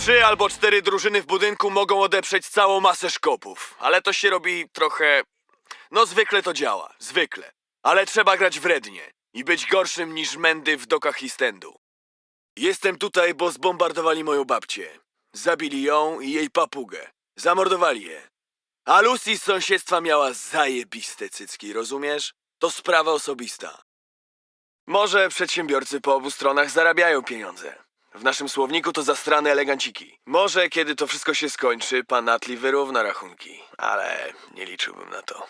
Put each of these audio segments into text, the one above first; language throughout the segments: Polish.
Trzy albo cztery drużyny w budynku mogą odeprzeć całą masę szkopów, ale to się robi trochę... No zwykle to działa, zwykle. Ale trzeba grać wrednie i być gorszym niż mędy w dokach Eastendu. Jestem tutaj, bo zbombardowali moją babcię. Zabili ją i jej papugę. Zamordowali je. A Lucy z sąsiedztwa miała zajebiste cycki, rozumiesz? To sprawa osobista. Może przedsiębiorcy po obu stronach zarabiają pieniądze. W naszym słowniku to zastrane eleganciki. Może kiedy to wszystko się skończy, pan Atli wyrówna rachunki, ale nie liczyłbym na to.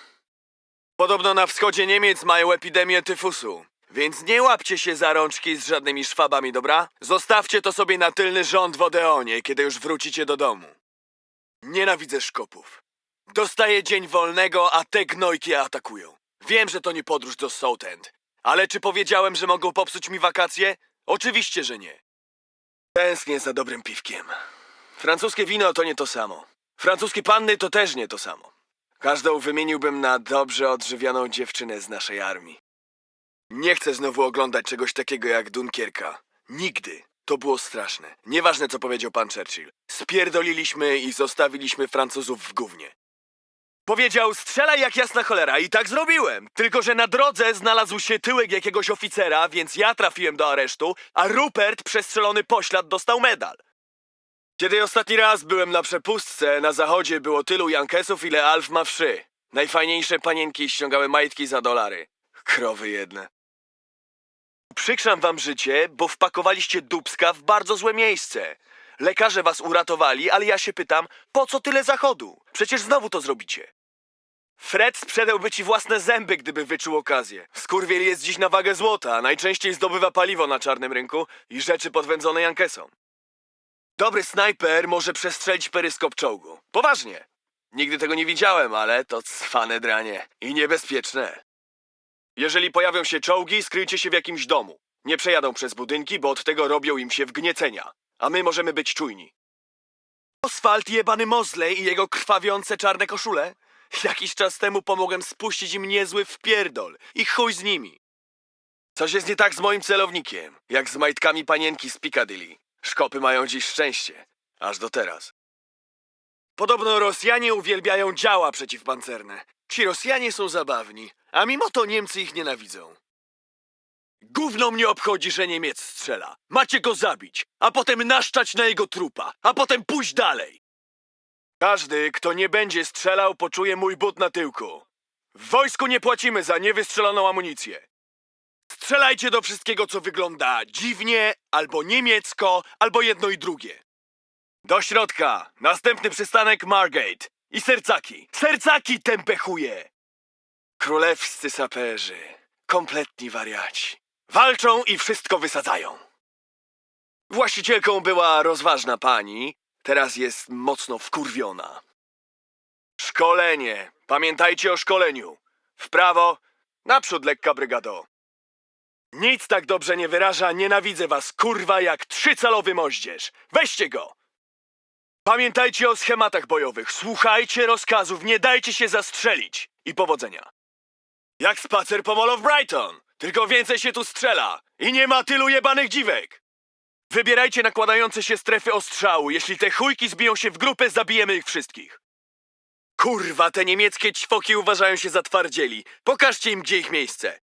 Podobno na wschodzie Niemiec mają epidemię tyfusu, więc nie łapcie się za rączki z żadnymi szwabami, dobra? Zostawcie to sobie na tylny rząd w Odeonie, kiedy już wrócicie do domu. Nienawidzę szkopów. Dostaję dzień wolnego, a te gnojki atakują. Wiem, że to nie podróż do Southend, ale czy powiedziałem, że mogą popsuć mi wakacje? Oczywiście, że nie. Tęsknię za dobrym piwkiem. Francuskie wino to nie to samo. Francuskie panny to też nie to samo. Każdą wymieniłbym na dobrze odżywioną dziewczynę z naszej armii. Nie chcę znowu oglądać czegoś takiego jak Dunkierka. Nigdy. To było straszne. Nieważne, co powiedział pan Churchill. Spierdoliliśmy i zostawiliśmy Francuzów w gównie. Powiedział, strzelaj jak jasna cholera i tak zrobiłem. Tylko, że na drodze znalazł się tyłek jakiegoś oficera, więc ja trafiłem do aresztu, a Rupert, przestrzelony poślad, dostał medal. Kiedy ostatni raz byłem na przepustce, na zachodzie było tylu Jankesów, ile Alf ma wszy. Najfajniejsze panienki ściągały majtki za dolary. Krowy jedne. Przykrzam wam życie, bo wpakowaliście dubska w bardzo złe miejsce. Lekarze was uratowali, ale ja się pytam, po co tyle zachodu? Przecież znowu to zrobicie. Fred sprzedałby ci własne zęby, gdyby wyczuł okazję. Skurwiel jest dziś na wagę złota, a najczęściej zdobywa paliwo na czarnym rynku i rzeczy podwędzone Jankesom. Dobry snajper może przestrzelić peryskop czołgu. Poważnie. Nigdy tego nie widziałem, ale to cwane dranie. I niebezpieczne. Jeżeli pojawią się czołgi, skryjcie się w jakimś domu. Nie przejadą przez budynki, bo od tego robią im się wgniecenia. A my możemy być czujni. Oswald jebany Mosley i jego krwawiące czarne koszule? Jakiś czas temu pomogłem spuścić im niezły wpierdol. I chuj z nimi. Coś jest nie tak z moim celownikiem, jak z majtkami panienki z Piccadilly. Szkopy mają dziś szczęście. Aż do teraz. Podobno Rosjanie uwielbiają działa przeciwpancerne. Ci Rosjanie są zabawni, a mimo to Niemcy ich nienawidzą. Gówno mnie obchodzi, że Niemiec strzela. Macie go zabić, a potem naszczać na jego trupa, a potem pójść dalej. Każdy, kto nie będzie strzelał, poczuje mój but na tyłku. W wojsku nie płacimy za niewystrzeloną amunicję. Strzelajcie do wszystkiego, co wygląda dziwnie, albo niemiecko, albo jedno i drugie. Do środka. Następny przystanek Margate. I sercaki. Sercaki tępe chuje. Królewscy saperzy. Kompletni wariaci. Walczą i wszystko wysadzają. Właścicielką była rozważna pani. Teraz jest mocno wkurwiona. Szkolenie. Pamiętajcie o szkoleniu. W prawo. Naprzód lekka brygado. Nic tak dobrze nie wyraża nienawidzę was, kurwa, jak trzycalowy moździerz. Weźcie go! Pamiętajcie o schematach bojowych, słuchajcie rozkazów, nie dajcie się zastrzelić. I powodzenia. Jak spacer po Mall of Brighton, tylko więcej się tu strzela i nie ma tylu jebanych dziwek. Wybierajcie nakładające się strefy ostrzału. Jeśli te chujki zbiją się w grupę, zabijemy ich wszystkich. Kurwa, te niemieckie ćwoki uważają się za twardzieli. Pokażcie im, gdzie ich miejsce.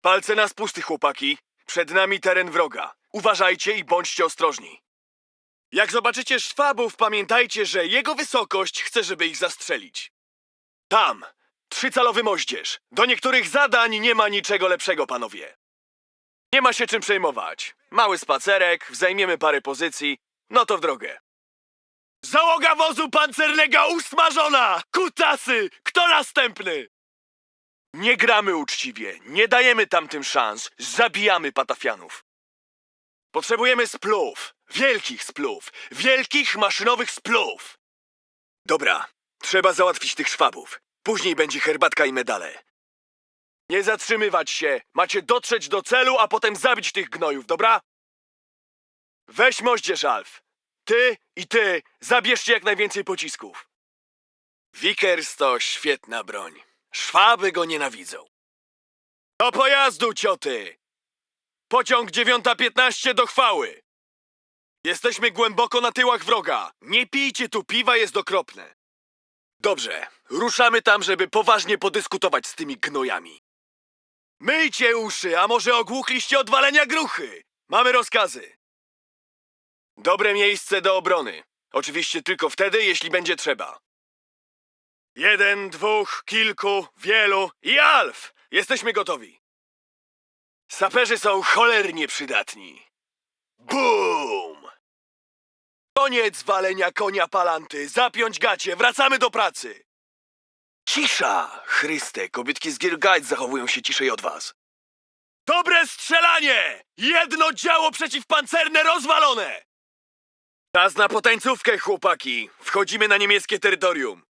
Palce na spusty, chłopaki. Przed nami teren wroga. Uważajcie i bądźcie ostrożni. Jak zobaczycie szwabów, pamiętajcie, że jego wysokość chce, żeby ich zastrzelić. Tam! Trzycalowy moździerz. Do niektórych zadań nie ma niczego lepszego, panowie. Nie ma się czym przejmować. Mały spacerek, zajmiemy parę pozycji. No to w drogę. Załoga wozu pancernego usmażona! Kutasy! Kto następny? Nie gramy uczciwie, nie dajemy tamtym szans, zabijamy patafianów. Potrzebujemy splów, wielkich splów, wielkich maszynowych splów. Dobra, trzeba załatwić tych szwabów. Później będzie herbatka i medale. Nie zatrzymywać się, macie dotrzeć do celu, a potem zabić tych gnojów, dobra? Weź moździerz, Alf. Ty i ty zabierzcie jak najwięcej pocisków. Vickers to świetna broń. Szwaby go nienawidzą. Do pojazdu, cioty! Pociąg 9.15 do chwały! Jesteśmy głęboko na tyłach wroga. Nie pijcie tu piwa, jest okropne. Dobrze, ruszamy tam, żeby poważnie podyskutować z tymi gnojami. Myjcie uszy, a może ogłuchliście od walenia gruchy? Mamy rozkazy. Dobre miejsce do obrony. Oczywiście tylko wtedy, jeśli będzie trzeba. Jeden, dwóch, kilku, wielu i Alf! Jesteśmy gotowi. Saperzy są cholernie przydatni. Bum! Koniec walenia konia palanty. Zapiąć gacie, wracamy do pracy. Cisza! Chryste, kobietki z Guide zachowują się ciszej od was. Dobre strzelanie! Jedno działo przeciwpancerne rozwalone! Czas na potańcówkę, chłopaki. Wchodzimy na niemieckie terytorium.